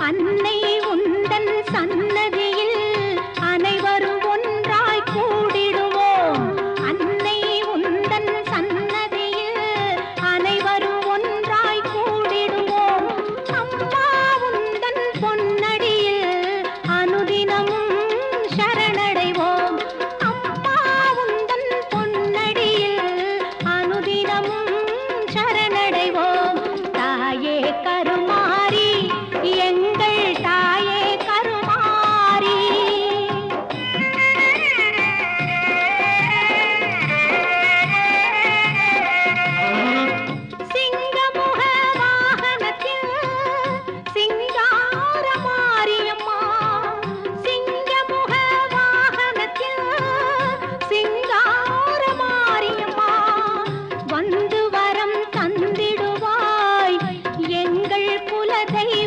அன்னை உந்தன் சன்னதியில் அனைவரும் ஒன்றாய் கூடிடுவோம். அன்னை உந்தன் சன்னதியில் அனைவரும் ஒன்றாய் கூடிடுவோம். அம்மா உந்தன் பொன்னடியில் அனுதினமும் சரணடைவோம். அம்மா உந்தன் பொன்னடியில் அனுதினமும் சரணடைவோம். தாயே கருமா தந்து வரம் தந்திடுவாய். எங்கள் குலதெய்வம்